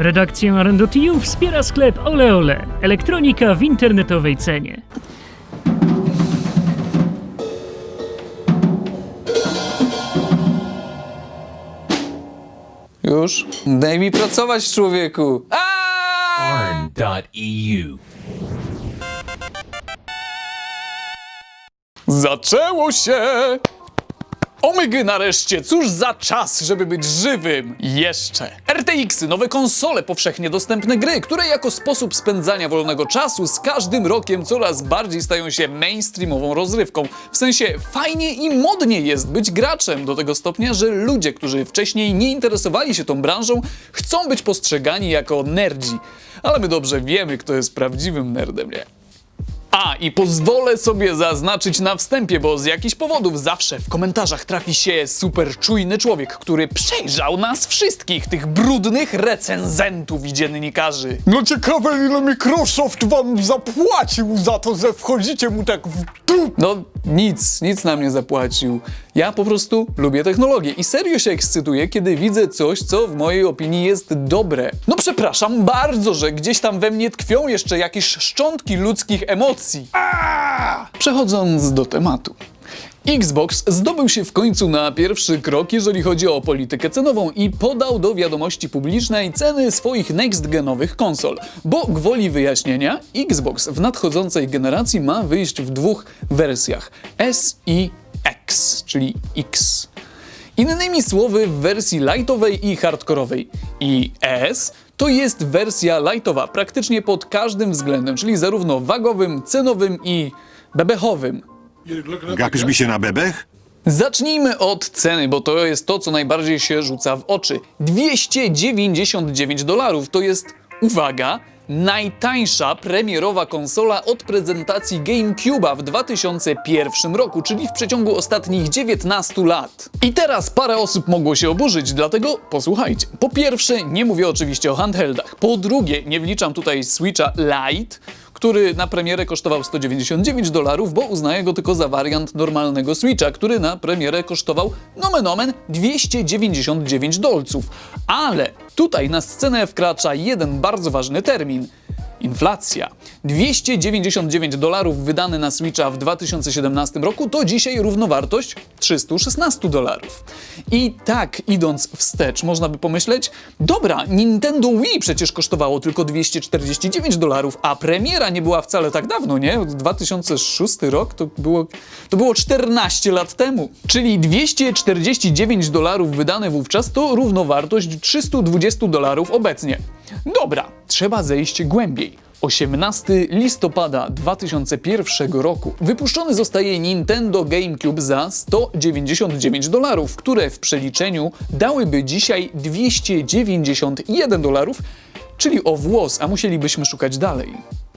Redakcję Arendotiu wspiera sklep Ole Ole. Elektronika w internetowej cenie. Już? Daj mi pracować, człowieku! Arn.eu. Zaczęło się! Omygy nareszcie, cóż za czas, żeby być żywym! Jeszcze! RTX-y, nowe konsole, powszechnie dostępne gry, które jako sposób spędzania wolnego czasu z każdym rokiem coraz bardziej stają się mainstreamową rozrywką. W sensie fajnie i modnie jest być graczem do tego stopnia, że ludzie, którzy wcześniej nie interesowali się tą branżą, chcą być postrzegani jako nerdzi. Ale my dobrze wiemy, kto jest prawdziwym nerdem, nie? A, i pozwolę sobie zaznaczyć na wstępie, bo z jakichś powodów zawsze w komentarzach trafi się super czujny człowiek, który przejrzał nas wszystkich, tych brudnych recenzentów i dziennikarzy. No ciekawe, ile Microsoft wam zapłacił za to, że wchodzicie mu tak w dup. No nic, nic nam nie zapłacił. Ja po prostu lubię technologię i serio się ekscytuję, kiedy widzę coś, co w mojej opinii jest dobre. No przepraszam bardzo, że gdzieś tam we mnie tkwią jeszcze jakieś szczątki ludzkich emocji. Aaaa! Przechodząc do tematu. Xbox zdobył się w końcu na pierwszy krok, jeżeli chodzi o politykę cenową i podał do wiadomości publicznej ceny swoich next-genowych konsol. Bo gwoli wyjaśnienia, Xbox w nadchodzącej generacji ma wyjść w dwóch wersjach: S i X, czyli X. Innymi słowy, w wersji lightowej i hardkorowej. I S to jest wersja lightowa praktycznie pod każdym względem, czyli zarówno wagowym, cenowym i bebechowym. Gapisz mi się na bebech? Zacznijmy od ceny, bo to jest to, co najbardziej się rzuca w oczy. 299 dolarów to jest, uwaga, najtańsza premierowa konsola od prezentacji GameCube'a w 2001 roku, czyli w przeciągu ostatnich 19 lat. I teraz parę osób mogło się oburzyć, dlatego posłuchajcie. Po pierwsze, nie mówię oczywiście o handheldach. Po drugie, nie wliczam tutaj Switcha Lite, który na premierę kosztował 199 dolarów, bo uznaję go tylko za wariant normalnego Switcha, który na premierę kosztował nomen omen 299 dolców. Ale tutaj na scenę wkracza jeden bardzo ważny termin. Inflacja. 299 dolarów wydane na Switcha w 2017 roku to dzisiaj równowartość 316 dolarów. I tak idąc wstecz, można by pomyśleć, dobra, Nintendo Wii przecież kosztowało tylko 249 dolarów, a premiera nie była wcale tak dawno, nie? 2006 rok to było, to było 14 lat temu. Czyli 249 dolarów wydane wówczas to równowartość 320 dolarów obecnie. Dobra, trzeba zejść głębiej. 18 listopada 2001 roku wypuszczony zostaje Nintendo GameCube za 199 dolarów, które w przeliczeniu dałyby dzisiaj 291 dolarów, czyli o włos, a musielibyśmy szukać dalej.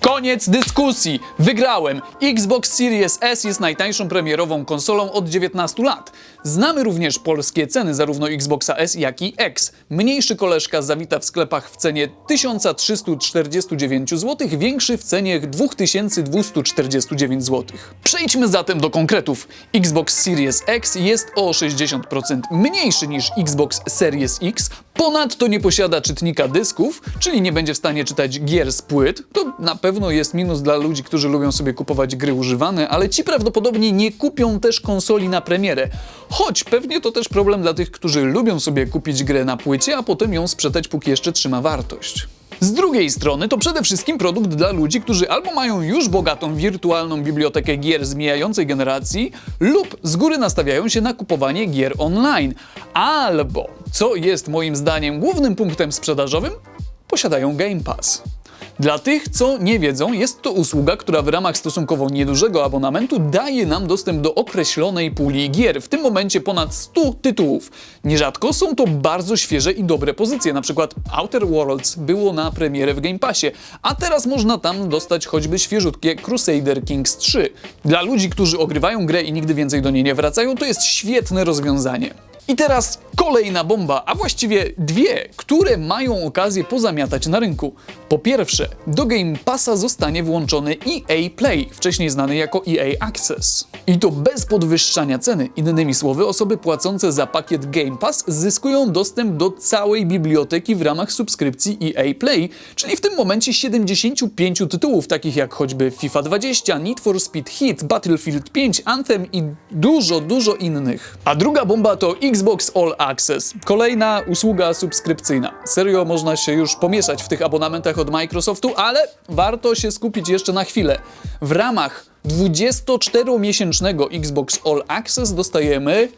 Koniec dyskusji! Wygrałem! Xbox Series S jest najtańszą premierową konsolą od 19 lat. Znamy również polskie ceny zarówno Xboxa S, jak i X. Mniejszy koleżka zawita w sklepach w cenie 1349 zł, większy w cenie 2249 zł. Przejdźmy zatem do konkretów. Xbox Series X jest o 60% mniejszy niż Xbox Series X, ponadto nie posiada czytnika dysków, czyli nie będzie w stanie czytać gier z płyt. To na pewno jest minus dla ludzi, którzy lubią sobie kupować gry używane, ale ci prawdopodobnie nie kupią też konsoli na premierę. Choć pewnie to też problem dla tych, którzy lubią sobie kupić grę na płycie, a potem ją sprzedać, póki jeszcze trzyma wartość. Z drugiej strony to przede wszystkim produkt dla ludzi, którzy albo mają już bogatą wirtualną bibliotekę gier z mijającej generacji, lub z góry nastawiają się na kupowanie gier online, albo, co jest moim zdaniem głównym punktem sprzedażowym, posiadają Game Pass. Dla tych, co nie wiedzą, jest to usługa, która w ramach stosunkowo niedużego abonamentu daje nam dostęp do określonej puli gier, w tym momencie ponad 100 tytułów. Nierzadko są to bardzo świeże i dobre pozycje, na przykład Outer Worlds było na premierę w Game Passie, a teraz można tam dostać choćby świeżutkie Crusader Kings 3. Dla ludzi, którzy ogrywają grę i nigdy więcej do niej nie wracają, to jest świetne rozwiązanie. I teraz kolejna bomba, a właściwie dwie, które mają okazję pozamiatać na rynku. Po pierwsze, do Game Passa zostanie włączony EA Play, wcześniej znany jako EA Access. I to bez podwyższania ceny. Innymi słowy, osoby płacące za pakiet Game Pass zyskują dostęp do całej biblioteki w ramach subskrypcji EA Play, czyli w tym momencie 75 tytułów, takich jak choćby FIFA 20, Need for Speed Hit, Battlefield 5, Anthem i dużo, dużo innych. A druga bomba to All Access, kolejna usługa subskrypcyjna. Serio można się już pomieszać w tych abonamentach od Microsoftu, ale warto się skupić jeszcze na chwilę. W ramach 24-miesięcznego Xbox All Access dostajemy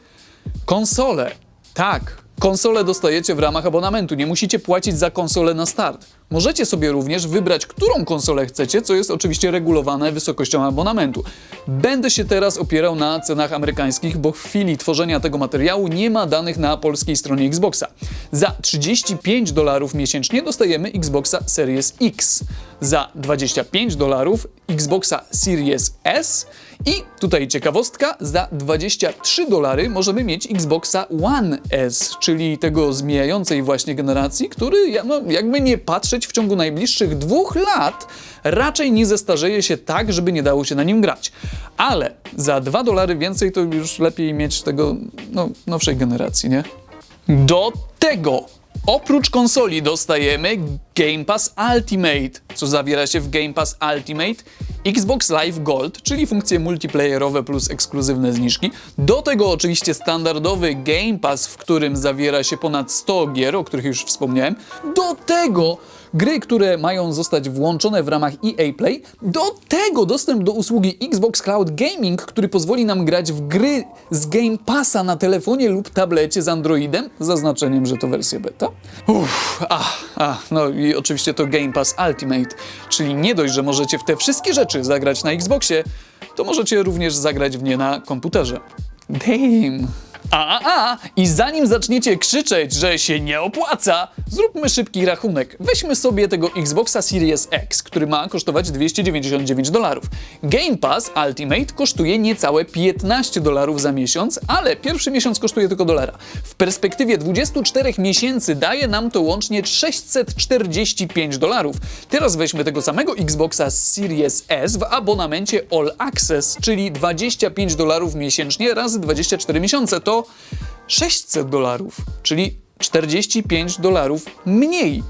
konsolę. Tak, konsolę dostajecie w ramach abonamentu. Nie musicie płacić za konsolę na start. Możecie sobie również wybrać, którą konsolę chcecie, co jest oczywiście regulowane wysokością abonamentu. Będę się teraz opierał na cenach amerykańskich, bo w chwili tworzenia tego materiału nie ma danych na polskiej stronie Xboxa. Za 35 dolarów miesięcznie dostajemy Xboxa Series X. Za 25 dolarów Xboxa Series S i tutaj ciekawostka, za 23 dolary możemy mieć Xboxa One S, czyli tego z mijającej właśnie generacji, który no, jakby nie patrzeć w ciągu najbliższych dwóch lat raczej nie zestarzeje się tak, żeby nie dało się na nim grać. Ale za 2 dolary więcej to już lepiej mieć tego no, nowszej generacji, nie? Do tego oprócz konsoli dostajemy Game Pass Ultimate, co zawiera się w Game Pass Ultimate, Xbox Live Gold, czyli funkcje multiplayerowe plus ekskluzywne zniżki. Do tego oczywiście standardowy Game Pass, w którym zawiera się ponad 100 gier, o których już wspomniałem. Do tego gry, które mają zostać włączone w ramach EA Play. Do tego dostęp do usługi Xbox Cloud Gaming, który pozwoli nam grać w gry z Game Passa na telefonie lub tablecie z Androidem, zaznaczeniem, że to wersja beta. Uff, a, a, no i oczywiście to Game Pass Ultimate, czyli nie dość, że możecie w te wszystkie rzeczy zagrać na Xboxie, to możecie również zagrać w nie na komputerze. Damn. A, a, a! I zanim zaczniecie krzyczeć, że się nie opłaca, zróbmy szybki rachunek. Weźmy sobie tego Xboxa Series X, który ma kosztować 299 dolarów. Game Pass Ultimate kosztuje niecałe 15 dolarów za miesiąc, ale pierwszy miesiąc kosztuje tylko dolara. W perspektywie 24 miesięcy daje nam to łącznie 645 dolarów. Teraz weźmy tego samego Xboxa Series S w abonamencie All Access, czyli 25 dolarów miesięcznie razy 24 miesiące to 600 dolarów, czyli 45 dolarów mniej.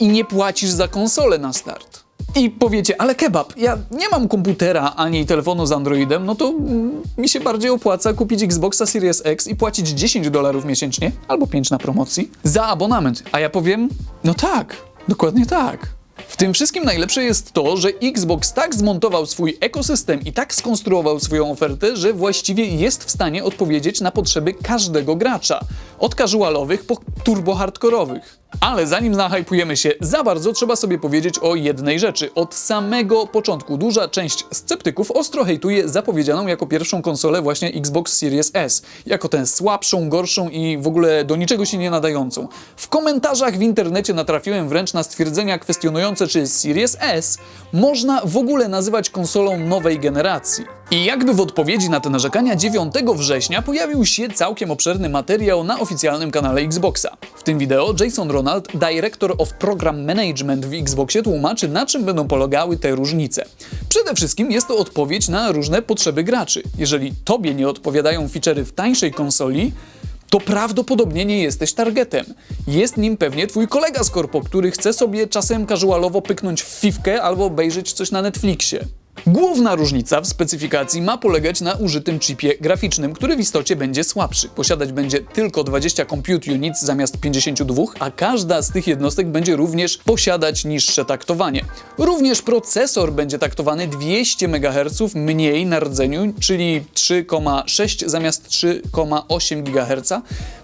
I nie płacisz za konsolę na start. I powiecie, ale kebab, ja nie mam komputera ani telefonu z Androidem, no to mm, mi się bardziej opłaca kupić Xboxa Series X i płacić 10 dolarów miesięcznie, albo 5 na promocji, za abonament. A ja powiem, no tak, dokładnie tak. W tym wszystkim najlepsze jest to, że Xbox tak zmontował swój ekosystem i tak skonstruował swoją ofertę, że właściwie jest w stanie odpowiedzieć na potrzeby każdego gracza. Od casualowych po turbo-hardkorowych. Ale zanim nahypujemy się za bardzo, trzeba sobie powiedzieć o jednej rzeczy. Od samego początku duża część sceptyków ostro hejtuje zapowiedzianą jako pierwszą konsolę właśnie Xbox Series S. Jako tę słabszą, gorszą i w ogóle do niczego się nie nadającą. W komentarzach w internecie natrafiłem wręcz na stwierdzenia kwestionujące, czy Series S można w ogóle nazywać konsolą nowej generacji. I jakby w odpowiedzi na te narzekania 9 września pojawił się całkiem obszerny materiał na oficjalnym kanale Xboxa. W tym wideo Jason Ronald, Director of Program Management w Xboxie, tłumaczy na czym będą polegały te różnice. Przede wszystkim jest to odpowiedź na różne potrzeby graczy. Jeżeli tobie nie odpowiadają feature'y w tańszej konsoli, to prawdopodobnie nie jesteś targetem. Jest nim pewnie twój kolega z korpo, który chce sobie czasem casualowo pyknąć w fifkę albo obejrzeć coś na Netflixie. Główna różnica w specyfikacji ma polegać na użytym chipie graficznym, który w istocie będzie słabszy. Posiadać będzie tylko 20 compute units zamiast 52, a każda z tych jednostek będzie również posiadać niższe taktowanie. Również procesor będzie taktowany 200 MHz mniej na rdzeniu, czyli 3,6 zamiast 3,8 GHz.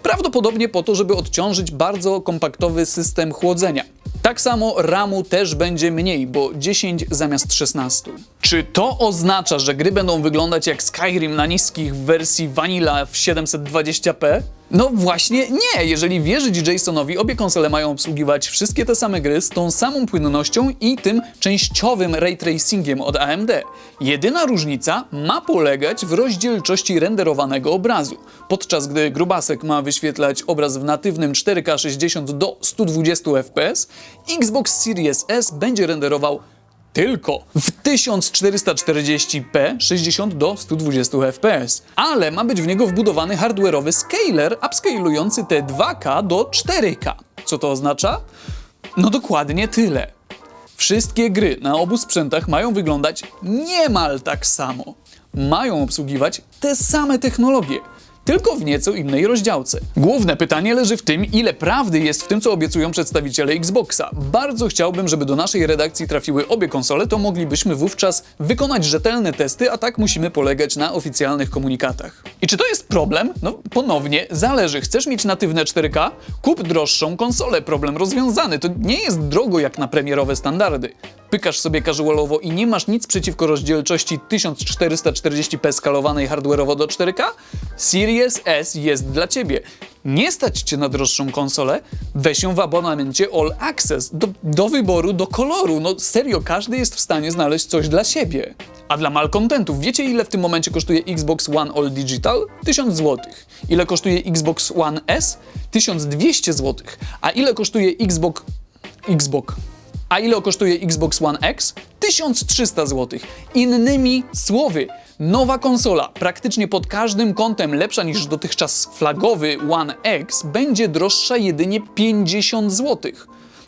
Prawdopodobnie po to, żeby odciążyć bardzo kompaktowy system chłodzenia. Tak samo RAMu też będzie mniej, bo 10 zamiast 16. Czy to oznacza, że gry będą wyglądać jak Skyrim na niskich w wersji Vanilla w 720p? No właśnie nie. Jeżeli wierzyć Jasonowi, obie konsole mają obsługiwać wszystkie te same gry z tą samą płynnością i tym częściowym ray tracingiem od AMD. Jedyna różnica ma polegać w rozdzielczości renderowanego obrazu. Podczas gdy grubasek ma wyświetlać obraz w natywnym 4K 60 do 120 fps, Xbox Series S będzie renderował tylko w 1440p 60 do 120 fps, ale ma być w niego wbudowany hardware'owy scaler upscalujący te 2K do 4K. Co to oznacza? No dokładnie tyle. Wszystkie gry na obu sprzętach mają wyglądać niemal tak samo. Mają obsługiwać te same technologie, tylko w nieco innej rozdziałce. Główne pytanie leży w tym, ile prawdy jest w tym, co obiecują przedstawiciele Xboxa. Bardzo chciałbym, żeby do naszej redakcji trafiły obie konsole, to moglibyśmy wówczas wykonać rzetelne testy, a tak musimy polegać na oficjalnych komunikatach. I czy to jest problem? No ponownie, zależy. Chcesz mieć natywne 4K? Kup droższą konsolę, problem rozwiązany. To nie jest drogo jak na premierowe standardy. Pykasz sobie casualowo i nie masz nic przeciwko rozdzielczości 1440p skalowanej hardware'owo do 4K? Series S jest dla Ciebie. Nie stać Cię na droższą konsolę? Weź ją w abonamencie All Access. Do, do wyboru, do koloru. No serio, każdy jest w stanie znaleźć coś dla siebie. A dla malkontentów, wiecie ile w tym momencie kosztuje Xbox One All Digital? 1000 zł. Ile kosztuje Xbox One S? 1200 zł. A ile kosztuje Xbox... Xbox... A ile kosztuje Xbox One X? 1300 zł. Innymi słowy, nowa konsola, praktycznie pod każdym kątem lepsza niż dotychczas flagowy One X, będzie droższa jedynie 50 zł.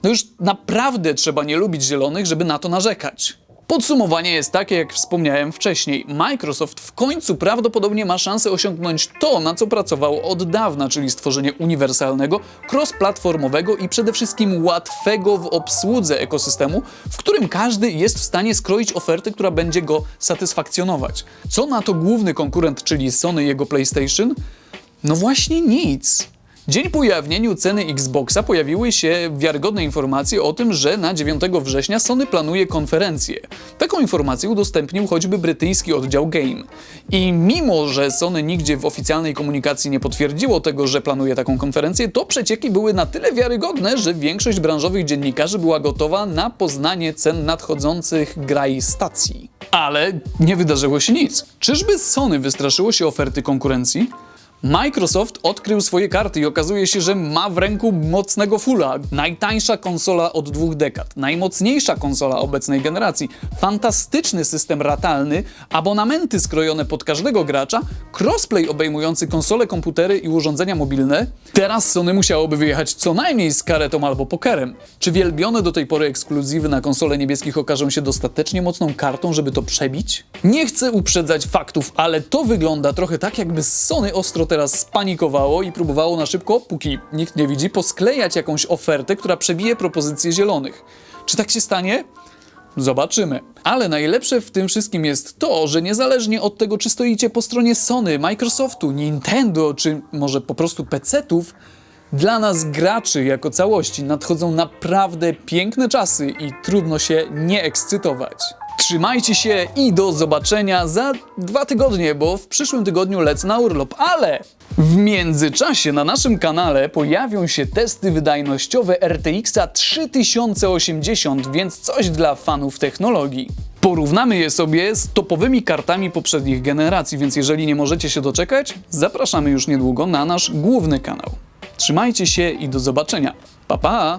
No już naprawdę trzeba nie lubić zielonych, żeby na to narzekać. Podsumowanie jest takie, jak wspomniałem wcześniej. Microsoft w końcu prawdopodobnie ma szansę osiągnąć to, na co pracowało od dawna, czyli stworzenie uniwersalnego, cross-platformowego i przede wszystkim łatwego w obsłudze ekosystemu, w którym każdy jest w stanie skroić ofertę, która będzie go satysfakcjonować. Co na to główny konkurent, czyli Sony i jego PlayStation? No właśnie nic. Dzień po ujawnieniu ceny Xboxa pojawiły się wiarygodne informacje o tym, że na 9 września Sony planuje konferencję. Taką informację udostępnił choćby brytyjski oddział Game. I mimo, że Sony nigdzie w oficjalnej komunikacji nie potwierdziło tego, że planuje taką konferencję, to przecieki były na tyle wiarygodne, że większość branżowych dziennikarzy była gotowa na poznanie cen nadchodzących graj stacji. Ale nie wydarzyło się nic. Czyżby Sony wystraszyło się oferty konkurencji? Microsoft odkrył swoje karty i okazuje się, że ma w ręku mocnego fulla. Najtańsza konsola od dwóch dekad, najmocniejsza konsola obecnej generacji, fantastyczny system ratalny, abonamenty skrojone pod każdego gracza, crossplay obejmujący konsole, komputery i urządzenia mobilne. Teraz Sony musiałoby wyjechać co najmniej z karetą albo pokerem. Czy wielbione do tej pory ekskluzywy na konsole niebieskich okażą się dostatecznie mocną kartą, żeby to przebić? Nie chcę uprzedzać faktów, ale to wygląda trochę tak, jakby Sony ostro teraz spanikowało i próbowało na szybko, póki nikt nie widzi, posklejać jakąś ofertę, która przebije propozycje zielonych. Czy tak się stanie? Zobaczymy. Ale najlepsze w tym wszystkim jest to, że niezależnie od tego, czy stoicie po stronie Sony, Microsoftu, Nintendo, czy może po prostu PC-ów, dla nas graczy jako całości nadchodzą naprawdę piękne czasy i trudno się nie ekscytować. Trzymajcie się i do zobaczenia za dwa tygodnie, bo w przyszłym tygodniu lecę na urlop, ale w międzyczasie na naszym kanale pojawią się testy wydajnościowe RTX 3080, więc coś dla fanów technologii. Porównamy je sobie z topowymi kartami poprzednich generacji, więc jeżeli nie możecie się doczekać, zapraszamy już niedługo na nasz główny kanał. Trzymajcie się i do zobaczenia. Pa pa!